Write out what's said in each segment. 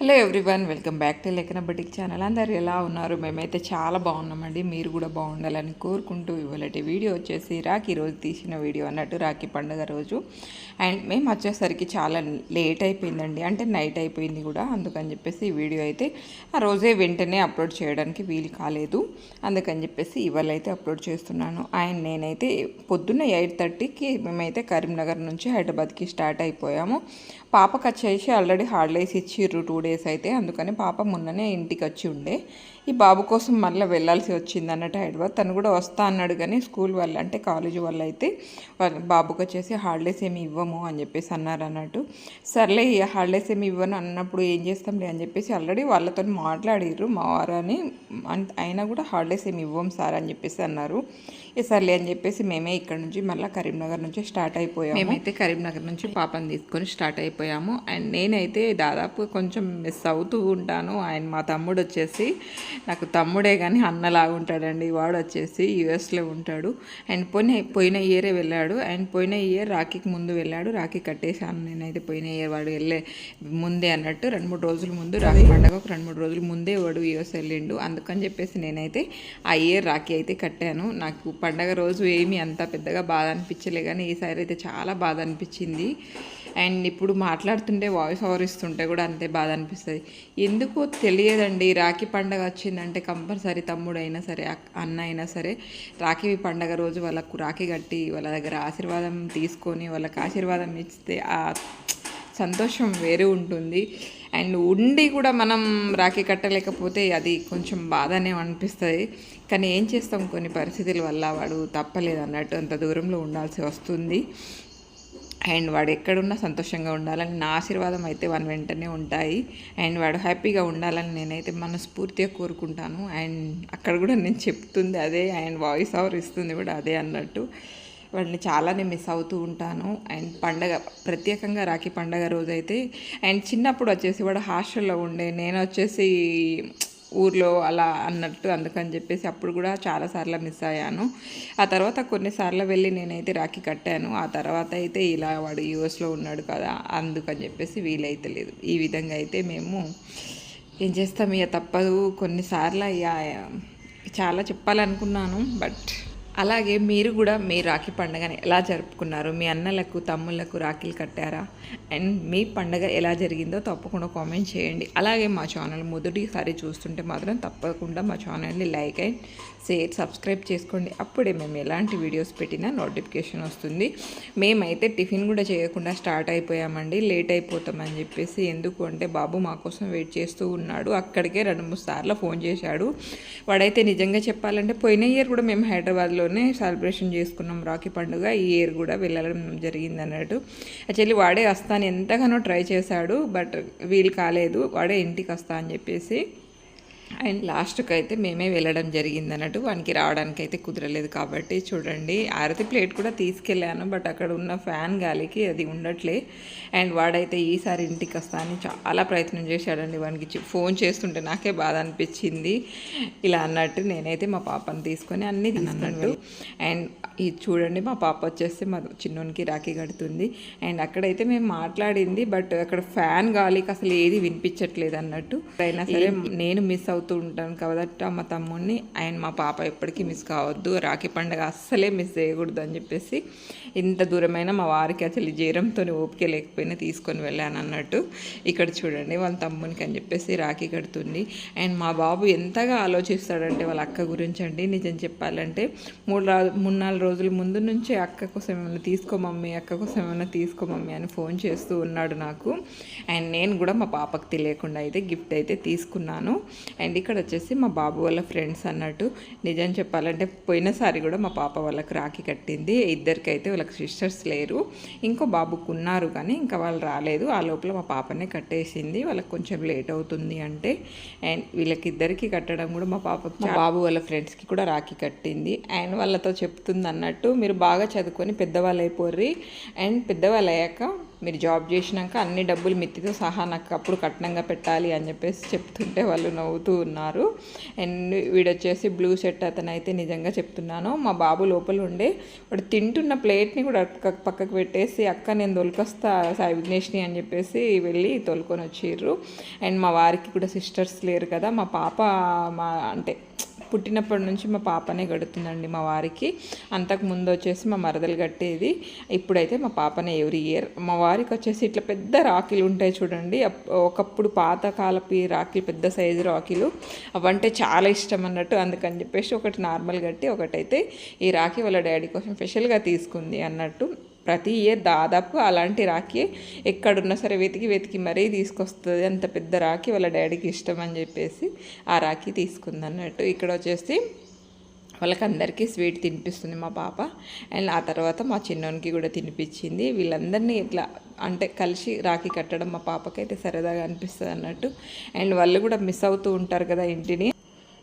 Hello everyone welcome back to లెక్కన బటిక్ channel. అందరు ఎలా ఉన్నారు? మేమైతే చాలా బాగున్నామండి. మీరు కూడా బాగుండాలని కోరుకుంటూ ఇవాళటి వీడియో వచ్చేసి రాఖీ రోజు తీసిన వీడియో అన్నట్టు రాఖీ పండుగ రోజు. అండ్ మేము వచ్చేసరికి చాలా లేట్ అయిపోయిందండి. అంటే నైట్ అయిపోయింది కూడా. అందుకని చెప్పేసి ఈ వీడియో అయితే ఆ రోజే వెంటనే అప్లోడ్ చేయడానికి వీలు కాలేదు. అందుకని చెప్పేసి ఇవాళ అయితే అప్లోడ్ చేస్తున్నాను. అండ్ నేనైతే పొద్దున్న ఎయిట్ థర్టీకి మేమైతే కరీంనగర్ నుంచి హైదరాబాద్కి స్టార్ట్ అయిపోయాము. పాపకు వచ్చేసి ఆల్రెడీ హాలిడేస్ ఇచ్చిర్రు టూ డేస్ అయితే అందుకని పాప మొన్ననే ఇంటికి వచ్చి ఉండే. ఈ బాబు కోసం మళ్ళీ వెళ్ళాల్సి వచ్చింది అన్నట్టు హైదరాబాద్. తను కూడా వస్తా అన్నాడు కానీ స్కూల్ వల్ల అంటే కాలేజీ వల్ల అయితే వాళ్ళ బాబుకి వచ్చేసి హాలిడేస్ ఏమి ఇవ్వము అని చెప్పేసి అన్నారు అన్నట్టు. సర్లే ఈ హాలిడేస్ ఏమి ఇవ్వను అన్నప్పుడు ఏం చేస్తాంలే అని చెప్పేసి ఆల్రెడీ వాళ్ళతో మాట్లాడిర్రు. మా వారని అన్- అయినా కూడా హాలిడేస్ ఏమి ఇవ్వం సార్ అని చెప్పేసి అన్నారు. ఏ సర్లే అని చెప్పేసి మేమే ఇక్కడ నుంచి మళ్ళీ కరీంనగర్ నుంచి స్టార్ట్ అయిపోయాము. మేమైతే కరీంనగర్ నుంచి పాపని తీసుకొని స్టార్ట్ అయిపోయాము. అండ్ నేనైతే దాదాపు కొంచెం మిస్ అవుతూ ఉంటాను. అండ్ మా తమ్ముడు వచ్చేసి నాకు తమ్ముడే కానీ అన్నలాగా ఉంటాడండి. వాడు వచ్చేసి యుఎస్లో ఉంటాడు. అండ్ పోయిన పోయిన ఇయరే వెళ్ళాడు. అండ్ పోయిన ఇయర్ రాఖీకి ముందు వెళ్ళాడు. రాఖీ కట్టేశాను నేనైతే పోయిన ఇయర్ వాడు వెళ్ళే ముందే అన్నట్టు. రెండు మూడు రోజుల ముందు రాఖీ పండగ ఒక రెండు మూడు రోజుల ముందే వాడు యుఎస్ వెళ్ళిండు. అందుకని చెప్పేసి నేనైతే ఆ ఇయర్ రాఖీ అయితే కట్టాను. నాకు పండగ రోజు ఏమీ అంత పెద్దగా బాధ అనిపించలే కానీ ఈసారి అయితే చాలా బాధ అనిపించింది. అండ్ ఇప్పుడు మాట్లాడుతుంటే వాయిస్ ఓవర్ ఇస్తుంటే కూడా అంతే బాధ అనిపిస్తుంది. ఎందుకో తెలియదండి. రాఖీ పండగ వచ్చిందంటే కంపల్సరీ తమ్ముడు అయినా సరే అన్న అయినా సరే రాఖీ పండగ రోజు వాళ్ళకు రాఖీ కట్టి వాళ్ళ దగ్గర ఆశీర్వాదం తీసుకొని వాళ్ళకి ఆశీర్వాదం ఇస్తే ఆ సంతోషం వేరే ఉంటుంది. అండ్ ఉండి కూడా మనం రాఖీ కట్టలేకపోతే అది కొంచెం బాధనే అనిపిస్తుంది. కానీ ఏం చేస్తాం కొన్ని పరిస్థితుల వల్ల వాడు తప్పలేదు అన్నట్టు అంత దూరంలో ఉండాల్సి వస్తుంది. అండ్ వాడు ఎక్కడున్నా సంతోషంగా ఉండాలని నా ఆశీర్వాదం అయితే వాని వెంటనే ఉంటాయి. అండ్ వాడు హ్యాపీగా ఉండాలని నేనైతే మనస్ఫూర్తిగా కోరుకుంటాను. అండ్ అక్కడ కూడా నేను చెప్తుంది అదే అండ్ వాయిస్ ఓవర్ ఇస్తుంది కూడా అదే అన్నట్టు. వాడిని చాలానే మిస్ అవుతూ ఉంటాను. అండ్ పండగ ప్రత్యేకంగా రాఖీ పండగ రోజైతే అండ్ చిన్నప్పుడు వచ్చేసి వాడు హాస్టల్లో ఉండే నేను వచ్చేసి ఊర్లో అలా అన్నట్టు అందుకని చెప్పేసి అప్పుడు కూడా చాలాసార్లు మిస్ అయ్యాను. ఆ తర్వాత కొన్నిసార్లు వెళ్ళి నేనైతే రాఖీ కట్టాను. ఆ తర్వాత అయితే ఇలా వాడు యూఎస్లో ఉన్నాడు కదా అందుకని చెప్పేసి వీలైతే లేదు. ఈ విధంగా అయితే మేము ఏం చేస్తాం? ఇక తప్పదు. కొన్నిసార్లు అయ్యా చాలా చెప్పాలనుకున్నాను బట్ అలాగే మీరు కూడా మీ రాఖీ పండుగని ఎలా జరుపుకున్నారు? మీ అన్నలకు తమ్ముళ్ళకు రాఖీలు కట్టారా? అండ్ మీ పండుగ ఎలా జరిగిందో తప్పకుండా కామెంట్ చేయండి. అలాగే మా ఛానల్ మొదటిసారి చూస్తుంటే మాత్రం తప్పకుండా మా ఛానల్ని లైక్ అండ్ షేర్ సబ్స్క్రైబ్ చేసుకోండి. అప్పుడే మేము ఎలాంటి వీడియోస్ పెట్టినా నోటిఫికేషన్ వస్తుంది. మేమైతే టిఫిన్ కూడా చేయకుండా స్టార్ట్ అయిపోయామండి. లేట్ అయిపోతామని చెప్పేసి ఎందుకు అంటే బాబు మా కోసం వెయిట్ చేస్తూ ఉన్నాడు. అక్కడికే రెండు మూడు సార్లు ఫోన్ చేశాడు. వాడైతే నిజంగా చెప్పాలంటే పోయిన ఇయర్ కూడా మేము హైదరాబాద్లోనే సెలబ్రేషన్ చేసుకున్నాం. రాఖీ పండుగ ఈ ఇయర్ కూడా వెళ్ళడం జరిగింది అన్నట్టు. యాక్చువల్లీ వాడే వస్తాను. ఎంతగానో ట్రై చేశాడు బట్ వీలు కాలేదు. వాడే ఇంటికి వస్తా అని చెప్పేసి అండ్ లాస్ట్కి అయితే మేమే వెళ్ళడం జరిగింది అన్నట్టు వానికి రావడానికి అయితే కుదరలేదు కాబట్టి చూడండి ఆరతి ప్లేట్ కూడా తీసుకెళ్ళాను బట్ అక్కడ ఉన్న ఫ్యాన్ గాలికి అది ఉండట్లే. అండ్ వాడైతే ఈసారి ఇంటికి వస్తా అని చాలా ప్రయత్నం చేశాడండి వానికి. ఫోన్ చేస్తుంటే నాకే బాధ అనిపించింది. ఇలా అన్నట్టు నేనైతే మా పాపని తీసుకొని అన్నీ అన్నట్టు. అండ్ ఇది చూడండి మా పాప వచ్చేసి మా చిన్నోనికి రాఖీ కడుతుంది. అండ్ అక్కడైతే మేము మాట్లాడింది బట్ అక్కడ ఫ్యాన్ గాలికి అసలు ఏది వినిపించట్లేదు అన్నట్టు. అయినా సరే నేను మిస్ అవుతూ ఉంటాను కాబట్టి మా తమ్ముడిని అండ్ మా పాప ఎప్పటికీ మిస్ కావద్దు. రాఖీ పండుగ అస్సలే మిస్ చేయకూడదు అని చెప్పేసి ఇంత దూరమైన మా వారికి అసలు జీరంతో ఓపిక లేకపోయినా తీసుకొని వెళ్ళాను అన్నట్టు. ఇక్కడ చూడండి వాళ్ళ తమ్మునికి అని చెప్పేసి రాఖీ కడుతుంది. అండ్ మా బాబు ఎంతగా ఆలోచిస్తాడంటే వాళ్ళ అక్క గురించి అండి. నిజం చెప్పాలంటే మూడు రా మూడు నాలుగు రోజుల ముందు నుంచి అక్క కోసం ఏమైనా తీసుకో మమ్మీ అక్క కోసం ఏమైనా తీసుకో మమ్మీ అని ఫోన్ చేస్తూ ఉన్నాడు నాకు. అండ్ నేను కూడా మా పాపకు తెలియకుండా అయితే గిఫ్ట్ అయితే తీసుకున్నాను. అండ్ ఇక్కడ వచ్చేసి మా బాబు వాళ్ళ ఫ్రెండ్స్ అన్నట్టు నిజం చెప్పాలంటే పోయినసారి కూడా మా పాప వాళ్ళకి రాఖీ కట్టింది. ఇద్దరికి అయితే వాళ్ళకి సిస్టర్స్ లేరు. ఇంకో బాబుకు ఉన్నారు కానీ ఇంకా వాళ్ళు రాలేదు. ఆ లోపల మా పాపనే కట్టేసింది. వాళ్ళకి కొంచెం లేట్ అవుతుంది అంటే. అండ్ వీళ్ళకి ఇద్దరికి కట్టడం కూడా మా పాప మా బాబు వాళ్ళ ఫ్రెండ్స్కి కూడా రాఖీ కట్టింది. అండ్ వాళ్ళతో చెప్తుంది అన్నట్టు మీరు బాగా చదువుకొని పెద్దవాళ్ళు అయిపోర్రి. అండ్ పెద్దవాళ్ళు అయ్యాక మీరు జాబ్ చేసినాక అన్ని డబ్బులు మిత్తితో సహా నాకు అప్పుడు కట్నంగా పెట్టాలి అని చెప్పేసి చెప్తుంటే వాళ్ళు నవ్వుతూ ఉన్నారు. అండ్ వీడొచ్చేసి బ్లూ షర్ట్ అతను అయితే నిజంగా చెప్తున్నాను. మా బాబు లోపల ఉండే వాడు తింటున్న ప్లేట్ని కూడా పక్కకు పెట్టేసి అక్క నేను తొలికొస్తా సాయి విఘ్నేష్ని అని చెప్పేసి వెళ్ళి తోలుకొని వచ్చిర్రు. అండ్ మా వారికి కూడా సిస్టర్స్ లేరు కదా మా పాప మా అంటే పుట్టినప్పటి నుంచి మా పాపనే గడుతుందండి మా వారికి. అంతకు ముందు వచ్చేసి మా మరదలు కట్టేది. ఇప్పుడైతే మా పాపనే ఎవ్రీ ఇయర్. మా వారికి వచ్చేసి ఇట్లా పెద్ద రాఖీలు ఉంటాయి చూడండి. ఒకప్పుడు పాతకాలపు రాఖీలు పెద్ద సైజు రాఖీలు అవంటే చాలా ఇష్టం అన్నట్టు అందుకని చెప్పేసి ఒకటి నార్మల్ కట్టి ఒకటైతే ఈ రాఖీ వాళ్ళ డాడీ కోసం స్పెషల్గా తీసుకుంది అన్నట్టు. ప్రతి ఇయర్ దాదాపు అలాంటి రాఖీ ఎక్కడున్నా సరే వెతికి వెతికి మరీ తీసుకొస్తుంది. అంత పెద్ద రాఖీ వాళ్ళ డాడీకి ఇష్టం అని చెప్పేసి ఆ రాఖీ తీసుకుంది అన్నట్టు ఇక్కడ వచ్చేసి వాళ్ళకి అందరికీ స్వీట్ తినిపిస్తుంది మా పాప. అండ్ ఆ తర్వాత మా చిన్నోనికి కూడా తినిపించింది. వీళ్ళందరినీ ఇట్లా అంటే కలిసి రాఖీ కట్టడం మా పాపకైతే సరదాగా అనిపిస్తుంది అన్నట్టు అండ్ వాళ్ళు కూడా మిస్ అవుతూ ఉంటారు కదా ఇంటిని.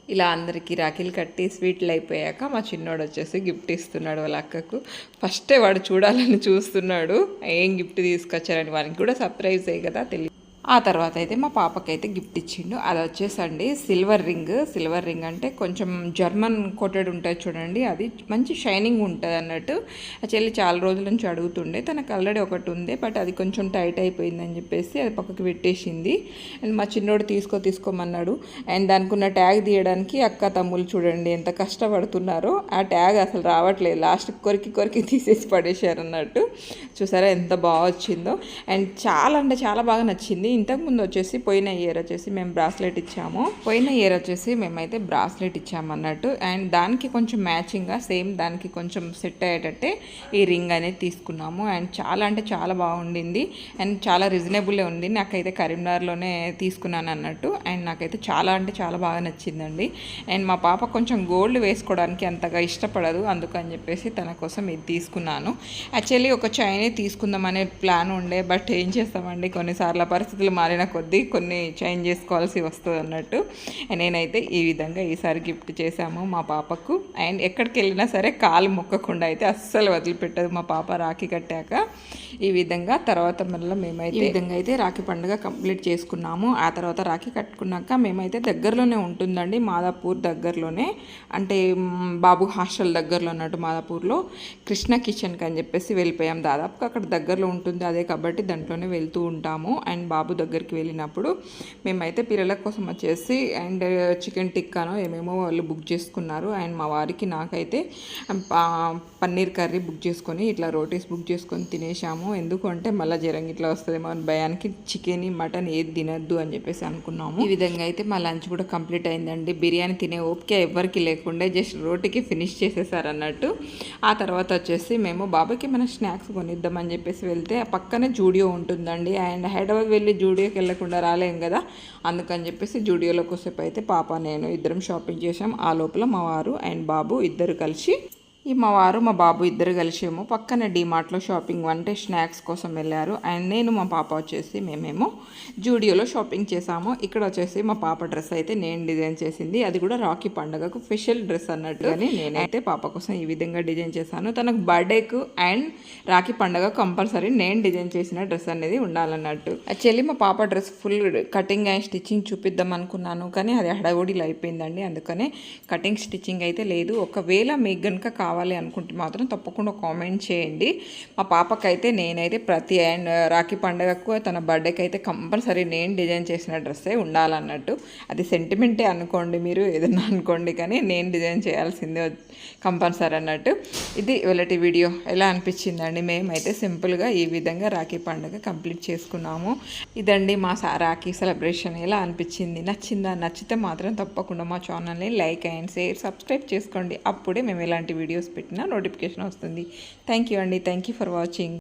ఇలా అందరికీ రాఖీలు కట్టి స్వీట్లు అయిపోయాక మా చిన్నోడు వచ్చేసి గిఫ్ట్ ఇస్తున్నాడు వాళ్ళ అక్కకు. ఫస్టే వాడు చూడాలని చూస్తున్నాడు. ఏం గిఫ్ట్ తీసుకొచ్చారని వానికి కూడా సర్ప్రైజ్ అయ్యి కదా తెలియదు ఆ తర్వాత అయితే మా పాపకైతే గిఫ్ట్ ఇచ్చిండు. అది వచ్చేసండి సిల్వర్ రింగ్. సిల్వర్ రింగ్ అంటే కొంచెం జర్మన్ కోటెడ్ ఉంటుంది చూడండి. అది మంచి షైనింగ్ ఉంటుంది అన్నట్టు. ఆ చెల్లి చాలా రోజుల నుంచి అడుగుతుండే. తనకు ఆల్రెడీ ఒకటి ఉంది బట్ అది కొంచెం టైట్ అయిపోయిందని చెప్పేసి అది పక్కకి పెట్టేసింది. అండ్ మా చిన్నోడు తీసుకో తీసుకోమన్నాడు. అండ్ దానికి ఉన్న ట్యాగ్ తీయడానికి అక్క తమ్ముళ్ళు చూడండి ఎంత కష్టపడుతున్నారో. ఆ ట్యాగ్ అసలు రావట్లేదు. లాస్ట్ కొరికి కొరికి తీసేసి పడేశారు అన్నట్టు. చూసారా ఎంత బాగా వచ్చిందో. అండ్ చాలా అంటే చాలా బాగా నచ్చింది. ఇంతకుముందు వచ్చేసి పోయిన ఇయర్ వచ్చేసి మేము బ్రాస్లెట్ ఇచ్చాము. పోయిన ఇయర్ వచ్చేసి మేమైతే బ్రాస్లెట్ ఇచ్చాము అన్నట్టు. అండ్ దానికి కొంచెం మ్యాచింగ్గా సేమ్ దానికి కొంచెం సెట్ అయ్యేటట్టే ఈ రింగ్ అనేది తీసుకున్నాము. అండ్ చాలా అంటే చాలా బాగుండింది. అండ్ చాలా రీజనబుల్ ఉంది. నాకైతే కరీంనగర్లోనే తీసుకున్నాను అన్నట్టు. అండ్ నాకైతే చాలా అంటే చాలా బాగా నచ్చిందండి. అండ్ మా పాప కొంచెం గోల్డ్ వేసుకోవడానికి అంతగా ఇష్టపడదు. అందుకని చెప్పేసి తన కోసం ఇది తీసుకున్నాను. యాక్చువల్లీ ఒక చైనే తీసుకుందామనే ప్లాన్ ఉండే. బట్ ఏం చేస్తామండి? కొన్నిసార్లు పరిస్థితులు పరిస్థితులు మారిన కొద్దీ కొన్ని చేంజ్ చేసుకోవాల్సి వస్తుంది అన్నట్టు. నేనైతే ఈ విధంగా ఈసారి గిఫ్ట్ చేశాము మా పాపకు. అండ్ ఎక్కడికి వెళ్ళినా సరే కాలు మొక్కకుండా అయితే అస్సలు వదిలిపెట్టదు మా పాప రాఖీ కట్టాక. ఈ విధంగా తర్వాత మళ్ళీ మేమైతే ఈ విధంగా అయితే రాఖీ పండుగ కంప్లీట్ చేసుకున్నాము. ఆ తర్వాత రాఖీ కట్టుకున్నాక మేమైతే దగ్గరలోనే ఉంటుందండి మాదాపూర్ దగ్గరలోనే. అంటే బాబు హాస్టల్ దగ్గరలో ఉన్నట్టు మాదాపూర్లో. కృష్ణ కిచెన్కి అని చెప్పేసి వెళ్ళిపోయాం. దాదాపుగా అక్కడ దగ్గరలో ఉంటుంది అదే కాబట్టి దాంట్లోనే వెళ్తూ ఉంటాము. అండ్ బాబు దగ్గరికి వెళ్ళినప్పుడు మేమైతే పిల్లల కోసం వచ్చేసి అండ్ చికెన్ టిక్కానో ఏమేమో వాళ్ళు బుక్ చేసుకున్నారు. అండ్ మా వారికి నాకైతే పన్నీర్ కర్రీ బుక్ చేసుకొని ఇట్లా రోటీస్ బుక్ చేసుకొని తినేసాము ఎందుకంటే మళ్ళీ జ్వరం ఇట్లా వస్తుందేమో అని భయానికి చికెన్ మటన్ ఏది తినద్దు అని చెప్పేసి అనుకున్నాము. ఈ విధంగా అయితే మా లంచ్ కూడా కంప్లీట్ అయిందండి. బిర్యానీ తినే ఓపిక ఎవరికి లేకుండా జస్ట్ రోటీకి ఫినిష్ చేసేసారు అన్నట్టు. ఆ తర్వాత వచ్చేసి మేము బాబాకి మన స్నాక్స్ కొనిద్దామని చెప్పేసి వెళ్తే పక్కనే జూడియో ఉంటుందండి. అండ్ హైదరాబాద్ వెళ్ళి జూడియోకి వెళ్ళకుండా రాలేం కదా? అందుకని చెప్పేసి జూడియోలో కోసేపు అయితే పాప నేను ఇద్దరం షాపింగ్ చేసాం ఆ లోపల మా వారు అండ్ బాబు ఇద్దరు కలిసి ఈ మా వారు మా బాబు ఇద్దరు కలిసేమో పక్కన డీమార్ట్లో షాపింగ్ అంటే స్నాక్స్ కోసం వెళ్ళారు. అండ్ నేను మా పాప వచ్చేసి మేమేమో జూడియోలో షాపింగ్ చేసాము ఇక్కడ వచ్చేసి మా పాప డ్రెస్ అయితే నేను డిజైన్ చేసింది. అది కూడా రాఖీ పండుగకు స్పెషల్ డ్రెస్ అన్నట్టు అని నేనైతే పాప కోసం ఈ విధంగా డిజైన్ చేశాను. తనకు బర్త్డేకు అండ్ రాఖీ పండుగ కంపల్సరీ నేను డిజైన్ చేసిన డ్రెస్ అనేది ఉండాలన్నట్టు. యాక్చువల్లీ మా పాప dress full cutting and stitching చూపిద్దాం అనుకున్నాను. కానీ అది హడావుడిలో అయిపోయిందండి. అందుకనే కటింగ్ స్టిచ్చింగ్ అయితే లేదు. ఒకవేళ మీకు కనుక కావాలి కావాలి అనుకుంటే మాత్రం తప్పకుండా కామెంట్ చేయండి. మా పాపకైతే నేనైతే ప్రతి అండ్ రాఖీ పండుగకు తన బర్త్డేకి అయితే కంపల్సరీ నేను డిజైన్ చేసిన డ్రెస్సే ఉండాలన్నట్టు. అది సెంటిమెంటే అనుకోండి మీరు ఏదన్నా అనుకోండి కానీ నేను డిజైన్ చేయాల్సిందే కంపల్సరీ అన్నట్టు. ఇది వెళ్ళటి వీడియో. ఎలా అనిపించిందండి? మేమైతే సింపుల్గా ఈ విధంగా రాఖీ పండుగ కంప్లీట్ చేసుకున్నాము. ఇదండి మా రాఖీ సెలబ్రేషన్. ఎలా అనిపించింది? నచ్చిందా? నచ్చితే మాత్రం తప్పకుండా మా ఛానల్ని లైక్ అండ్ షేర్ సబ్స్క్రైబ్ చేసుకోండి. అప్పుడే మేము ఇలాంటి వీడియోస్ వీడియోస్ పెట్టినా నోటిఫికేషన్ వస్తుంది. థ్యాంక్ యూ అండి. Thank you for watching